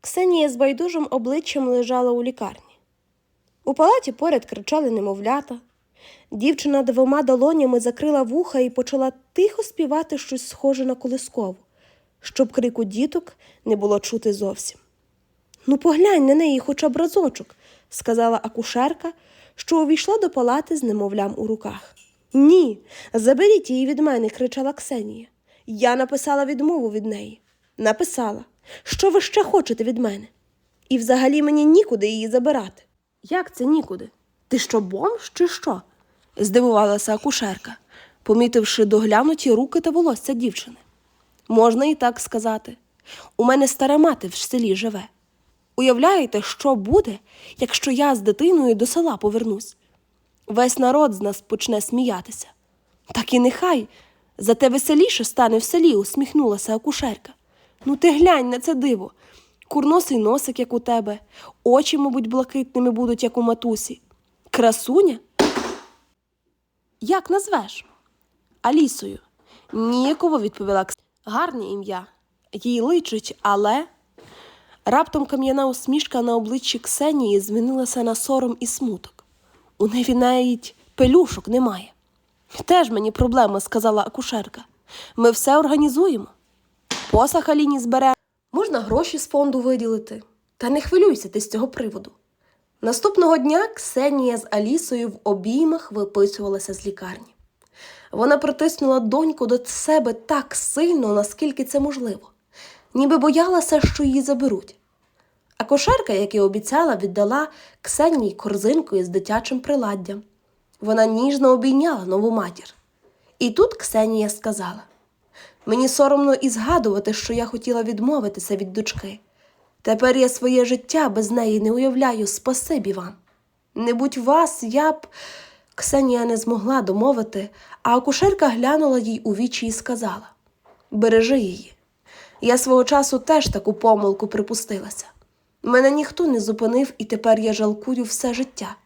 Ксенія з байдужим обличчям лежала у лікарні. У палаті поряд кричали немовлята. Дівчина двома долонями закрила вуха і почала тихо співати щось схоже на колискову, щоб крику діток не було чути зовсім. Ну, поглянь на неї хоча б разочок, сказала акушерка, що увійшла до палати з немовлям у руках. Ні, заберіть її від мене, кричала Ксенія. Я написала відмову від неї. Написала, що ви ще хочете від мене? І взагалі мені нікуди її забирати. Як це нікуди? Ти що, бомж чи що? здивувалася акушерка, помітивши доглянуті руки та волосся дівчини. Можна і так сказати. У мене стара мати в селі живе. Уявляєте, що буде, якщо я з дитиною до села повернусь? Весь народ з нас почне сміятися. Так і нехай. Зате веселіше стане в селі, усміхнулася акушерка. Ну ти глянь на це диво. Курносий носик, як у тебе, очі, мабуть, блакитними будуть, як у матусі. Красуня? Як назвеш? Алісою. Ніяково відповіла Кс. Гарне ім'я. Їй личить, але. Раптом кам'яна усмішка на обличчі Ксенії змінилася на сором і смуток. У неї навіть пелюшок немає. Теж мені проблема, сказала акушерка. Ми все організуємо. Посах Аліні збере. Можна гроші з фонду виділити. Та не хвилюйся ти з цього приводу. Наступного дня Ксенія з Алісою в обіймах виписувалася з лікарні. Вона притиснула доньку до себе так сильно, наскільки це можливо, ніби боялася, що її заберуть. А кошерка, як і обіцяла, віддала Ксенії корзинку із дитячим приладдям. Вона ніжно обійняла нову матір. І тут Ксенія сказала: Мені соромно і згадувати, що я хотіла відмовитися від дочки. Тепер я своє життя без неї не уявляю, спасибі вам. Не будь вас, я б. Ксенія не змогла домовити, а акушерка глянула їй у вічі і сказала: Бережи її. Я свого часу теж таку помилку припустилася. Мене ніхто не зупинив, і тепер я жалкую все життя.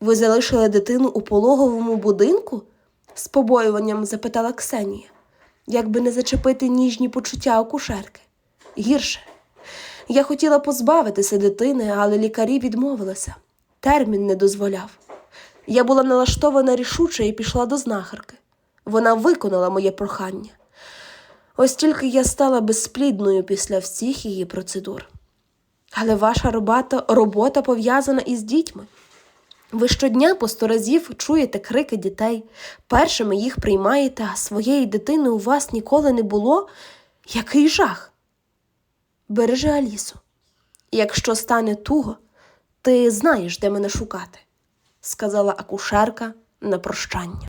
Ви залишили дитину у пологовому будинку? з побоюванням запитала Ксенія, якби не зачепити ніжні почуття акушерки. Гірше. Я хотіла позбавитися дитини, але лікарі відмовилися. Термін не дозволяв. Я була налаштована рішуче і пішла до знахарки. Вона виконала моє прохання. Ось тільки я стала безплідною після всіх її процедур. Але ваша робота, робота пов'язана із дітьми. Ви щодня по сто разів чуєте крики дітей, першими їх приймаєте, а своєї дитини у вас ніколи не було. Який жах? Бережи Алісу. Якщо стане туго, ти знаєш, де мене шукати, сказала акушерка на прощання.